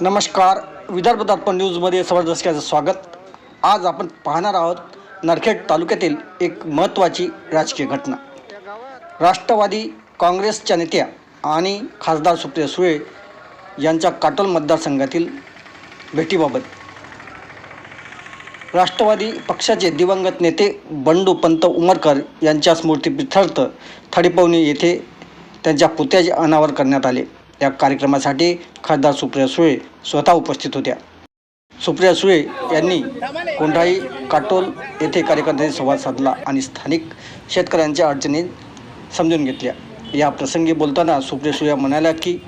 नमस्कार विदर्भ दर्पण न्यूजमध्ये सर्वदर्शकाचं स्वागत. आज आपण पाहणार आहोत नरखेड तालुक्यातील एक महत्त्वाची राजकीय घटना. राष्ट्रवादी काँग्रेसच्या नेत्या आणि खासदार सुप्रिया सुळे यांच्या काटोल मतदारसंघातील भेटीबाबत. राष्ट्रवादी पक्षाचे दिवंगत नेते बंडू पंत उमरकर यांच्या स्मृतीप्रित्यर्थ थडीपवनी येथे त्यांच्या पुतळ्याचे अनावर करण्यात आले. या कार्यक्रमासाठी खासदार सुप्रिया सुळे स्वतः उपस्थित होत्या. सुप्रिया सुळे यांनी कोंढाई काटोल येथे कार्यकर्त्यांशी संवाद साधला आणि स्थानिक शेतकऱ्यांच्या अडचणी समजून घेतल्या. या प्रसंगी बोलताना सुप्रिया सुळे म्हणाल्या की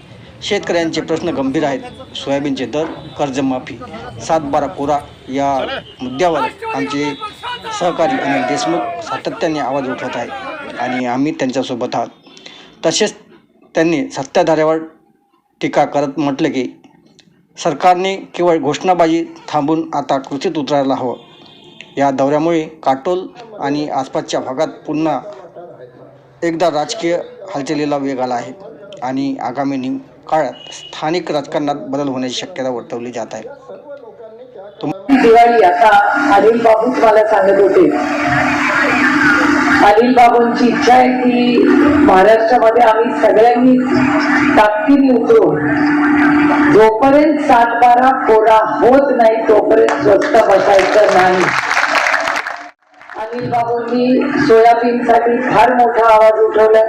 शेतकऱ्यांचे प्रश्न गंभीर आहेत. सोयाबीनचे दर कर्जमाफी सात बारा कोरा या मुद्द्यावर आमचे सहकारी अनिल देशमुख सातत्याने आवाज उठवत आहेत आणि आम्ही त्यांच्यासोबत आहोत. तसेच त्यांनी सत्ताधाऱ्यावर टीका करत म्हटलं की सरकारने केवळ घोषणाबाजी थांबून आता कृतीत उतरायला हवं. या दौऱ्यामुळे काटोल आणि आसपासच्या भागात पुन्हा एकदा राजकीय हालचालीला वेग आला आहे आणि आगामी नि काळात स्थानिक राजकारणात बदल होण्याची शक्यता वर्तवली जात आहे. दिवाळी आता अनिल बाबू मला सांगत होते. अनिल बाबूंची इच्छा आहे की महाराष्ट्रामध्ये आम्ही सगळ्यांनी ताकदीने उतरू. जोपर्यंत सात बारा कोरा होत नाही तोपर्यंत स्वस्त बसायचं नाही. अनिल बाबूंनी सोयाबीनसाठी फार मोठा आवाज उठवला.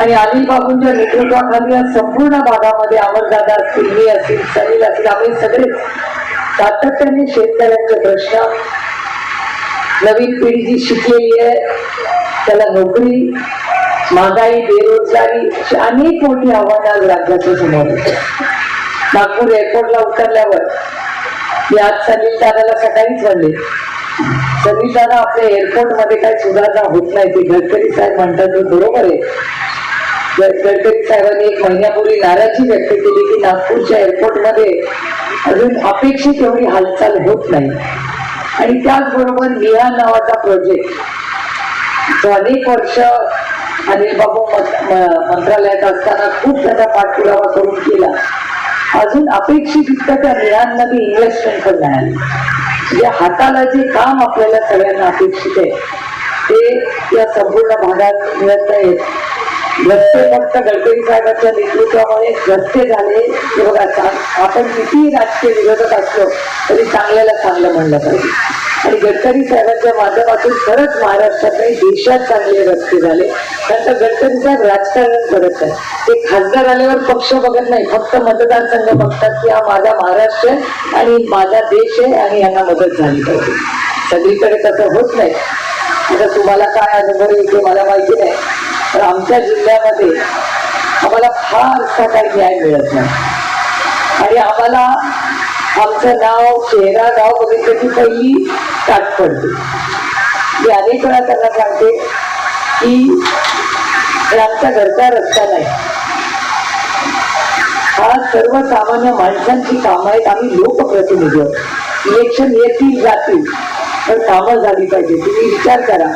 आणि अनिल बाबूंच्या नेतृत्वाखाली या संपूर्ण भागामध्ये अमरदादा असतील मी असतील सलील असतील आम्ही सगळे सातत्याने शेतकऱ्यांचे प्रश्न नवीन पिढी जी शिकलेली आहे. त्याला नोकरी महागाई बेरोजगारी अशी अनेक मोठी आव्हानं आज राज्याच्या समोर नागपूर एअरपोर्टला उतरल्यावर मी आज सनील दादाला सकाळीच म्हणले सनील दादा आपल्या एअरपोर्टमध्ये काही सुधारणा होत नाही. ते गडकरी साहेब म्हणतात ते बरोबर आहे. गडकरी साहेबांनी एक महिन्यापूर्वी नाराजी व्यक्त केली की नागपूरच्या एअरपोर्टमध्ये अजून अपेक्षित एवढी हालचाल होत नाही. आणि त्याचबरोबर निहा नावाचा प्रोजेक्ट अनेक वर्ष अनिल बाबू मंत्रालयात असताना खूप त्याचा पाठपुरावा करून केला. अजून अपेक्षित इतकं त्या निहांमध्ये इन्व्हेस्टमेंट पण नाही आली. म्हणजे हाताला जे काम आपल्याला सगळ्यांना अपेक्षित आहे ते या संपूर्ण भागात मिळत नाही रस्ते फक्त गडकरी साहेबांच्या नेतृत्वामुळे रस्ते झाले. हे बघा आपण किती राजकीय विरोधक असलो तरी चांगल्याला चांगलं म्हणलं पाहिजे. आणि गडकरी साहेबांच्या माध्यमातून खरंच महाराष्ट्रात नाही देशात चांगले रस्ते झाले. नंतर गडकरी साहेब राजकारण करत आहे ते खासदार आल्यावर पक्ष बघत नाही फक्त मतदारसंघ बघतात की हा माझा महाराष्ट्र आहे आणि माझा देश आहे आणि यांना मदत झाली पाहिजे. सगळीकडे तसं होत नाही. आता तुम्हाला काय अनुभव येते मला माहिती नाही. तर आमच्या जिल्ह्यामध्ये आम्हाला फारसा काही न्याय मिळत नाही. आणि आम्हाला आमचं नाव चेहरा गाव बघितलं की पहिली ताट पडते. मी अनेक वेळा त्यांना सांगते की आमचा आमच्या घरचा रस्ता नाही. हा सर्वसामान्य माणसांची कामं आहेत. आम्ही लोकप्रतिनिधी आहोत. इलेक्शन येतील जातील. तर कामं झाली पाहिजे. तुम्ही विचार करा.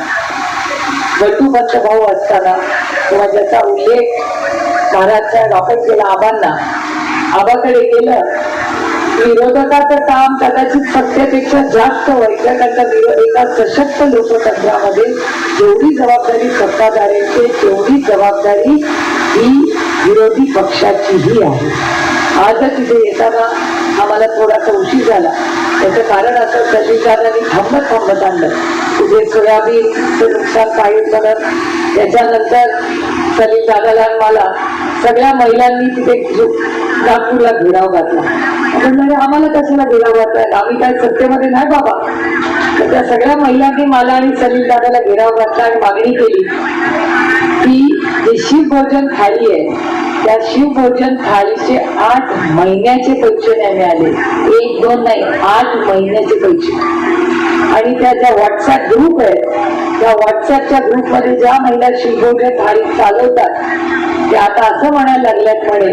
बटू भाऊ असताना किंवा ज्याचा उल्लेख महाराजच्या साहेब आपण केला आबांना आबाकडे गेलं विरोधकाचं काम कदाचित सत्तेपेक्षा जास्त व्हायचं कारण एका सशक्त लोकतंत्रामध्ये जेवढी जबाबदारी सत्ताधाऱ्यांची तेवढी जबाबदारी ही विरोधी पक्षाचीही आहे. आजच इथे येताना आम्हाला थोडासा उशीर झाला. त्याचं कारण असं सचिदारांनी थांबत थांबत आणलं. तिथे सोयाबीनचं नुकसान पाहिजे म्हणत त्याच्यानंतर सलीम दादाला मला सगळ्या महिलांनी तिथे नागपूरला घेराव घातला. आपण आम्हाला कशाला घेराव घातला आम्ही काय सत्तेमध्ये नाही बाबा. तर त्या सगळ्या महिलांनी मला आणि सलीम दादाला घेराव घातला आणि मागणी केली. शिवभोजन थाळी आहे. त्या शिवभोजन थाळीचे आठ महिन्याचे पैसे नाही मिळाले. एक दोन नाही आठ महिन्याचे पैसे. आणि त्या ज्या व्हॉट्सअप ग्रुप आहे त्या व्हॉट्सअपच्या ग्रुपमध्ये ज्या महिला शिवभोजन थाळी चालवतात त्या आता असं म्हणायला लागल्यात म्हणे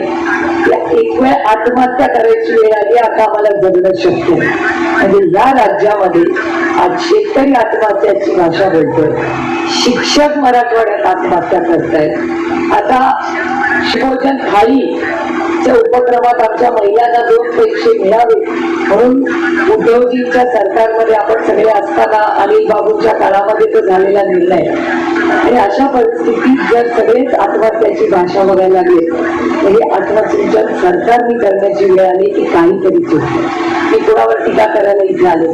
एक वेळ आत्महत्या करायची वेळ आली आता आम्हाला जगणं शक्य म्हणजे या राज्यामध्ये आज शेतकरी आत्महत्याची भाषा बोलतोय. शिक्षक मराठवाड्यात आत्महत्या करतायत. आता शिवभोजन थाळी च्या उपक्रमात आमच्या महिलांना दोन पैसे मिळावे. म्हणून उद्धवजींच्या सरकारमध्ये आपण सगळे असताना अनिल बाबूंच्या काळामध्ये तो झालेला निर्णय. आणि अशा परिस्थितीत जर सगळेच आत्महत्याची भाषा बघायला लागले तर हे आत्मसिंचन सरकारने करण्याची वेळ आली की काहीतरी चुकलं. मी कोणावर टीका करायला इथे आले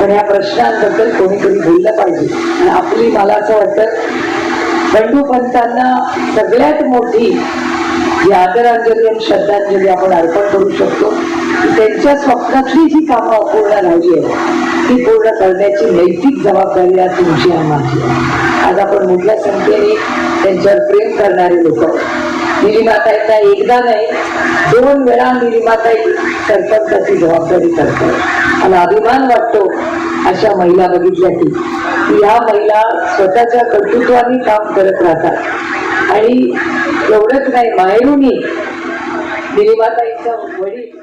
पण या प्रश्नांबद्दल कोणीतरी बोललं पाहिजे. आणि आपली मला असं वाटतं बंडू पंतांना सगळ्यात मोठी जी आदरांजली आणि श्रद्धांजली आपण अर्पण करू शकतो त्यांच्या स्वप्नातली जी कामं अपूर्ण राहिली आहेत ती पूर्ण करण्याची नैतिक जबाबदारी आज तुमची आणि माझी. आहे. आज आपण मोठ्या संख्येने त्यांच्यावर प्रेम करणारे लोक निलिमाताईंना एकदा नाही दोन वेळा निलिमाताई सरपंचाची जबाबदारी करतात. मला अभिमान वाटतो अशा महिला बघितल्या की या महिला स्वतःच्या कर्तृत्वाने काम करत राहतात. आणि एवढंच नाही माहेरूनही निलिमाताईंचा वडील